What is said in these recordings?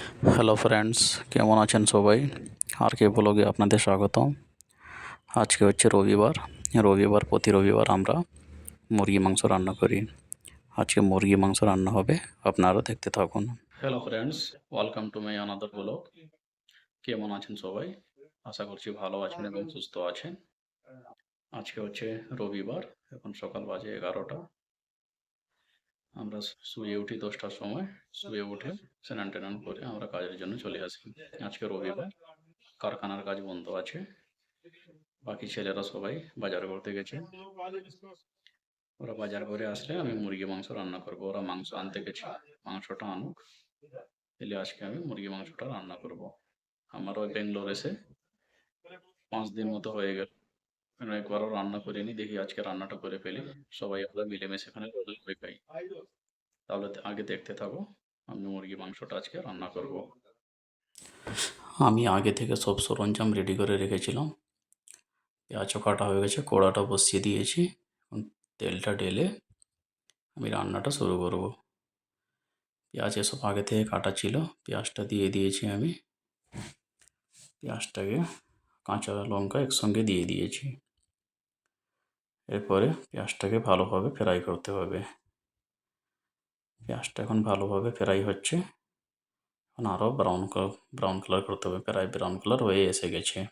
Hello friends কেমন আছেন সবাই? আর কে ব্লগে আপনাদের স্বাগতম। আজকে হচ্ছে রবিবার। রবিবার, প্রতি রবিবার আমরা মুরগি, মাংস রান্না করি। আজকে মুরগি, মাংস রান্না হবে। আপনারা দেখতে থাকুন। Hello friends welcome to my another blog কেমন আছেন সবাই? আশা করছি ভালো আছেন এবং সুস্থ আছেন। আজকে হচ্ছে রবিবার, এখন সকাল বাজে এগারোটা। আমরা শুয়ে উঠি দশটার সময়, শুয়ে উঠে স্নান টান করে আমরা কাজের জন্য চলে আসি। আজকে রবিবার, কারখানার কাজ বন্ধ আছে, বাকি ছেলেরা সবাই বাজার করতে গেছে। ওরা বাজার করে আসলে আমি মুরগি, মাংস রান্না করব। ওরা মাংস আনতে গেছে, মাংসটা আনুক, তাহলে আজকে আমি মুরগি, মাংসটা রান্না করব। আমার ওই বেঙ্গলোর এসে পাঁচ দিন মতো হয়ে গেল। এখানে একবারও রান্না করিনি দেখি আজকে রান্নাটা করে ফেলি। সবাই আমরা মিলেমিশে এখানে রোজ করে খাই। তাহলে আগে দেখতে থাকো আমি মুরগি মাংসটা আজকে রান্না করব। আমি আগে থেকে সব সরঞ্জাম রেডি করে রেখেছিলাম। পেঁয়াজও কাটা হয়ে গেছে কড়াটা বসিয়ে দিয়েছি। এখন তেলটা ঢেলে আমি রান্নাটা শুরু করব। পেঁয়াজ এসব আগে থেকে কাটা ছিল পেঁয়াজটা দিয়ে দিয়েছি আমি। পেঁয়াজটাকে কাঁচা লঙ্কা একসঙ্গে দিয়ে দিয়েছি। এরপরে পেঁয়াজটাকে ভালোভাবে ফ্রাই করতে হবে। পেঁয়াজটা এখন ভালোভাবে ফ্রাই হচ্ছে। এখন আরও ব্রাউন ব্রাউন কালার করতে হবে। প্রায় ব্রাউন কালার হয়ে এসে গেছে।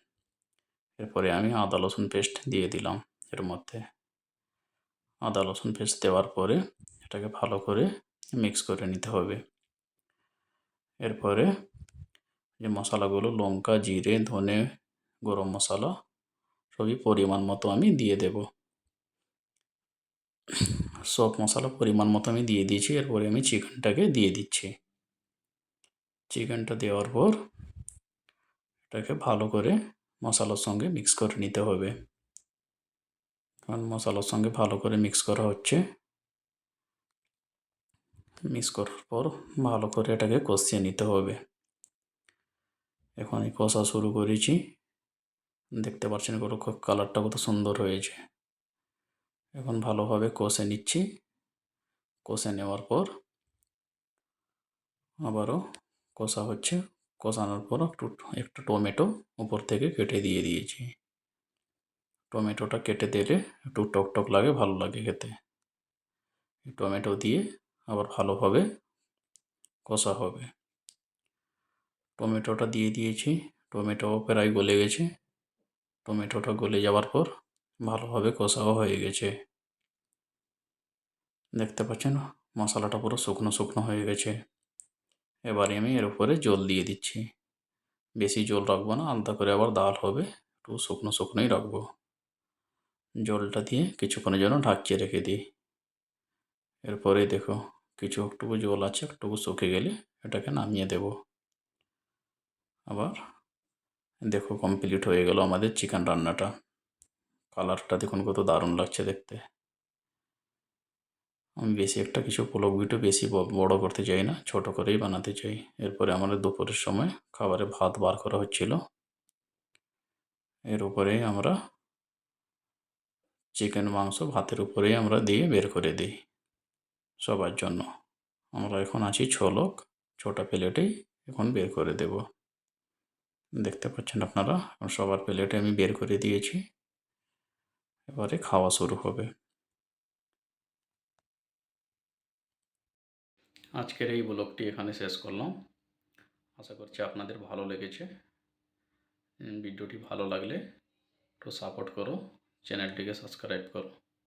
এরপরে আমি আদা, রসুন পেস্ট দিয়ে দিলাম এর মধ্যে। আদা, রসুন পেস্ট দেওয়ার পরে এটাকে ভালো করে মিক্স করে নিতে হবে। এরপরে যে মশলাগুলো লঙ্কা, জিরে, ধনে, গরম মশলা সবই পরিমাণ মতো আমি দিয়ে দেব। সব মশলা পরিমাণ মতো আমি দিয়ে দিয়েছি, এরপরে আমি চিকেনটাকে দিয়ে দিচ্ছি। চিকেনটা দেওয়ার পর এটাকে ভালো করে মশলার সঙ্গে মিক্স করে নিতে হবে। কারণ মশলার সঙ্গে ভালো করে মিক্স করা হচ্ছে। মিক্স করার পর ভালো করে এটাকে কষিয়ে নিতে হবে। এখন কষা শুরু করেছি। দেখতে পাচ্ছেন কালারটা কত সুন্দর হয়েছে। এখন ভালোভাবে কষে নিচ্ছি। কষে নেওয়ার পর আবারও কষা হচ্ছে। কষানোর পর একটু একটু টমেটো উপর থেকে কেটে দিয়ে দিয়েছি। টমেটোটা কেটে দিলে একটু টক টক লাগে, ভালো লাগে খেতে। টমেটো দিয়ে আবার ভালোভাবে কষা হবে। টমেটোটা দিয়ে দিয়েছি। টমেটো প্রায় গলে গেছে। টমেটোটা গলে যাওয়ার পর ভালোভাবে কষাও হয়ে গেছে। দেখতে পাচ্ছেন, মশলাটা পুরো শুকনো শুকনো হয়ে গেছে। এবারে আমি এর উপরে জল দিয়ে দিচ্ছি। বেশি জল রাখব না আলাদা করে আবার ডাল হবে, একটু শুকনো শুকনোই রাখব। জলটা দিয়ে কিছুক্ষণের জন্য ঢাকিয়ে রেখে দিই। এরপরে দেখো কিছু একটুকু জল আছে, একটুকু শুকে গেলে এটাকে নামিয়ে দেব। আবার দেখো কমপ্লিট হয়ে গেল আমাদের চিকেন রান্নাটা। কালারটা দেখুন কত দারুণ লাগছে দেখতে। আমি বেশি একটা কিছু ব্লগ ভিডিও বেশি বড় করতে চাই না, ছোট করেই বানাতে চাই। এরপরে আমাদের দুপুরের সময় খাবারে ভাত বার করা হচ্ছিল। এর উপরেই আমরা চিকেন মাংস ভাতের উপরেই আমরা দিয়ে বের করে দিই সবার জন্য। আমরা এখন আছি ছ লোক, ছোটা প্লেটেই এখন বের করে দেব। দেখতে পাচ্ছেন আপনারা, সবার প্লেটে আমি বের করে দিয়েছি। এবারে খাওয়া শুরু হবে। আজকের এই ব্লগটি এখানে শেষ করলাম। আশা করছি আপনাদের ভালো লেগেছে। ভিডিওটি ভালো লাগলে একটু সাপোর্ট করো। চ্যানেলটিকে সাবস্ক্রাইব করো।